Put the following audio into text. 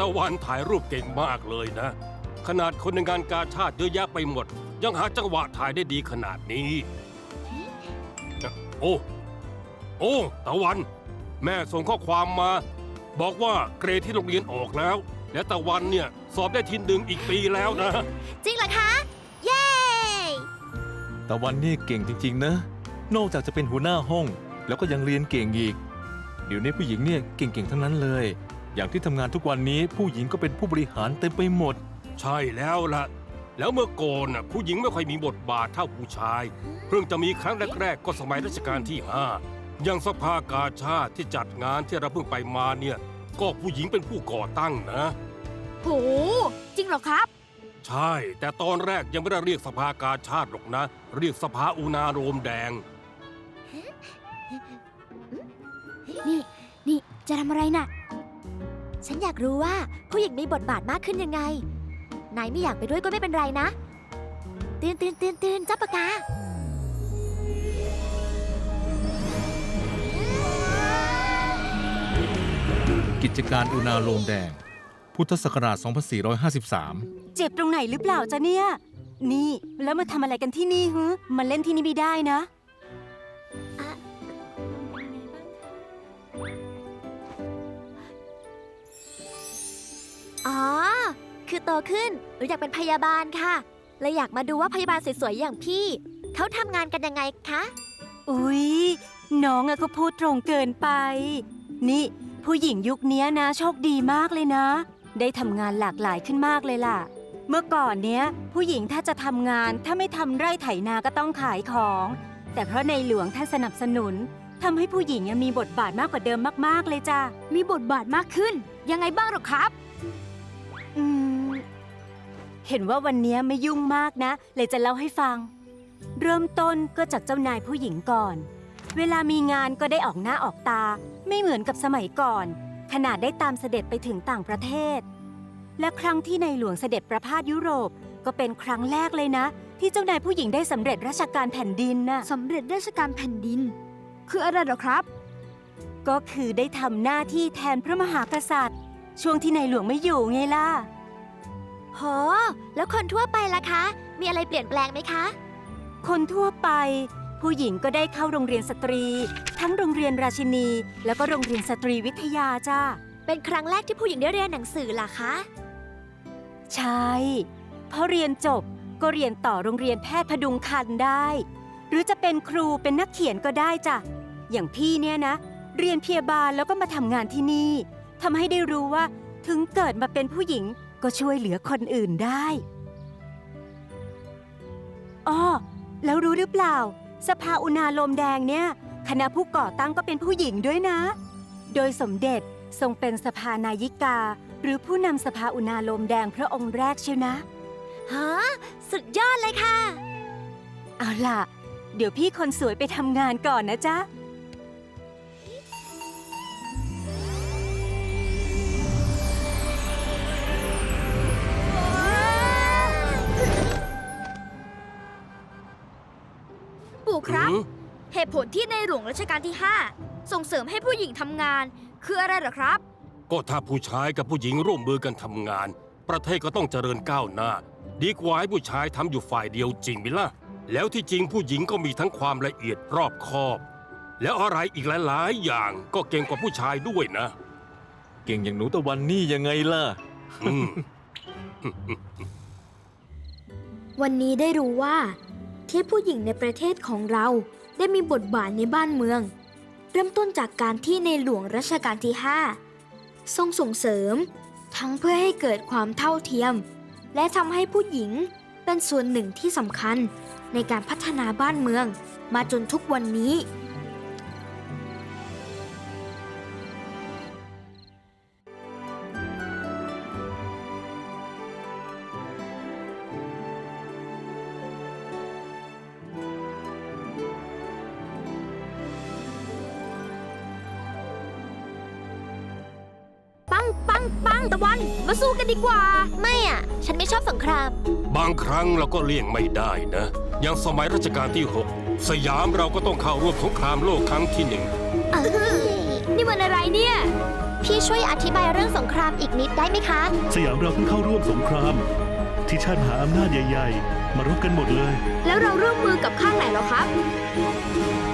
ตะวันถ่ายรูปเก่งมากเลยนะ ขนาดคนในงานกาชาติเยอะแยะไปหมด ยังหาจังหวะถ่ายได้ดีขนาดนี้ โอ้ โอ้ ตะวัน แม่ส่งข้อความมา บอกว่าเกรดที่โรงเรียนออกแล้ว และตะวันเนี่ยสอบได้ทีหนึ่งอีกปีแล้วนะ จริงเหรอคะ เย้ตะวันนี่เก่งจริง ๆ นะ นอกจากจะเป็นหัวหน้าห้อง แล้วก็ยังเรียนเก่งอีก เดี๋ยวนี้ผู้หญิงเนี่ยเก่งๆทั้งนั้นเลย อย่างที่ทำงานทุกวันนี้ผู้หญิงก็เป็นผู้บริหารเต็มไปหมด ใช่แล้วล่ะ แล้วเมื่อก่อนน่ะผู้หญิงไม่ค่อยมีบทบาทเท่าผู้ชาย เพิ่งจะมีครั้งแรกๆ ก็สมัยรัชกาลที่5อย่างสภากาชาติที่จัดงานที่เราเพิ่งไปมาเนี่ย ก็ผู้หญิงเป็นผู้ก่อตั้งนะ โห จริงเหรอครับ ใช่ แต่ตอนแรกยังไม่ได้เรียกสภากาชาติหรอกนะ เรียกสภาอุณาโรมแดง นี่ นี่ จะทำอะไรน่ะ ฉันอยากรู้ว่าผู้หญิงมีบทบาทมากขึ้นยังไง นายไม่อยากไปด้วยก็ไม่เป็นไรนะ ตื่นตื่นตื่นตื่นเจ้าปากกา กิจการอุณาโลมแดง พุทธศักราช 2453 เจ็บตรงไหนหรือเปล่าจ๊ะเนี่ย นี่ แล้วมาทำอะไรกันที่นี่ฮึมาเล่นที่นี่ไม่ได้นะ อ๋อ คือโตขึ้นหนูอยากเป็นพยาบาลค่ะเลยอยากมาดูว่าพยาบาลสวยๆอย่างพี่ เขาทำงานกันยังไงคะ อุ๊ย น้องอะก็พูดตรงเกินไป นี่ ผู้หญิงยุคเนี้ยนะโชคดีมากเลยนะ ได้ทำงานหลากหลายขึ้นมากเลยล่ะ เมื่อก่อนเนี้ย ผู้หญิงถ้าจะทำงานถ้าไม่ทำไร่ไถนาก็ต้องขายของ แต่เพราะในหลวงท่านสนับสนุนทำให้ผู้หญิงอะมีบทบาทมากกว่าเดิมมาก ๆ เลยจ้ะ มีบทบาทมากขึ้น ยังไงบ้างหรอครับ อืม เห็นว่าวันนี้ไม่ยุ่งมากนะ เลยจะเล่าให้ฟัง เริ่มต้นก็จากเจ้านายผู้หญิงก่อน เวลามีงานก็ได้ออกหน้าออกตา ไม่เหมือนกับสมัยก่อน ขนาดได้ตามเสด็จไปถึงต่างประเทศ และครั้งที่ในหลวงเสด็จประพาสยุโรปก็เป็นครั้งแรกเลยนะ ที่เจ้านายผู้หญิงได้สำเร็จราชการแผ่นดินน่ะ สำเร็จราชการแผ่นดิน คืออะไรหรอครับ ก็คือได้ทำหน้าที่แทนพระมหากษัตริย์ ช่วงที่ในหลวงไม่อยู่ไงล่ะ โห แล้วคนทั่วไปล่ะคะ มีอะไรเปลี่ยนแปลงไหมคะ คนทั่วไป ผู้หญิงก็ได้เข้าโรงเรียนสตรี ทั้งโรงเรียนราชินี แล้วก็โรงเรียนสตรีวิทยาจ้าเป็นครั้งแรกที่ผู้หญิงได้เรียนหนังสือล่ะคะ ใช่พอเรียนจบก็เรียนต่อโรงเรียนแพทย์พดุงคันได้ หรือจะเป็นครูเป็นนักเขียนก็ได้จ้ะอย่างพี่เนี่ยนะ เรียนพยาบาลแล้วก็มาทำงานที่นี่ ทำให้ได้รู้ว่า ถึงเกิดมาเป็นผู้หญิงก็ช่วยเหลือคนอื่นได้อ้อแล้วรู้หรือเปล่า สภาอุณาโลมแดงเนี่ย คณะผู้ก่อตั้งก็เป็นผู้หญิงด้วยนะ โดยสมเด็จทรงเป็นสภานายิกา หรือผู้นำสภาอุณาโลมแดงพระองค์แรกเชียวนะฮะสุดยอดเลยค่ะ เอาล่ะ เดี๋ยวพี่คนสวยไปทำงานก่อนนะจ๊ะ ครับหือเหตุผลที่ในหลวงรัชกาลที่ 5 ส่งเสริมให้ผู้หญิงทำงาน คืออะไรเหรอครับ ก็ถ้าผู้ชายกับผู้หญิงร่วมมือกันทำงาน ประเทศก็ต้องเจริญก้าวหน้า ดีกว่าให้ผู้ชายทำอยู่ฝ่ายเดียวจริงไหมล่ะ แล้วที่จริงผู้หญิงก็มีทั้งความละเอียดรอบคอบ แล้วอะไรอีกหลายๆอย่างก็เก่งกว่าผู้ชายด้วยนะ เก่งอย่างหนูตะวันนี่ยังไงล่ะ อืม วันนี้ได้รู้ว่า ที่ผู้หญิงในประเทศของเราได้มีบทบาทในบ้านเมือง เริ่มต้นจากการที่ในหลวงรัชกาลที่ 5 ทรงส่งเสริม ทั้งเพื่อให้เกิดความเท่าเทียม และทำให้ผู้หญิงเป็นส่วนหนึ่งที่สำคัญในการพัฒนาบ้านเมืองมาจนทุกวันนี้ ปังปังปังตะวัน มาสู้กันดีกว่า ไม่อะ ฉันไม่ชอบสงคราม บางครั้งเราก็เลี่ยงไม่ได้นะ อย่างสมัยรัชกาลที่ 6 สยามเราก็ต้องเข้าร่วมสงครามโลกครั้งที่หนึ่งนี่มันอะไรเนี่ย พี่ช่วยอธิบายเรื่องสงครามอีกนิดได้ไหมคะ สยามเราเพิ่งเข้าร่วมสงคราม ที่ชาติมหาอำนาจใหญ่ ๆ มารบกันหมดเลย แล้วเราร่วมมือกับข้างไหนเหรอครับเ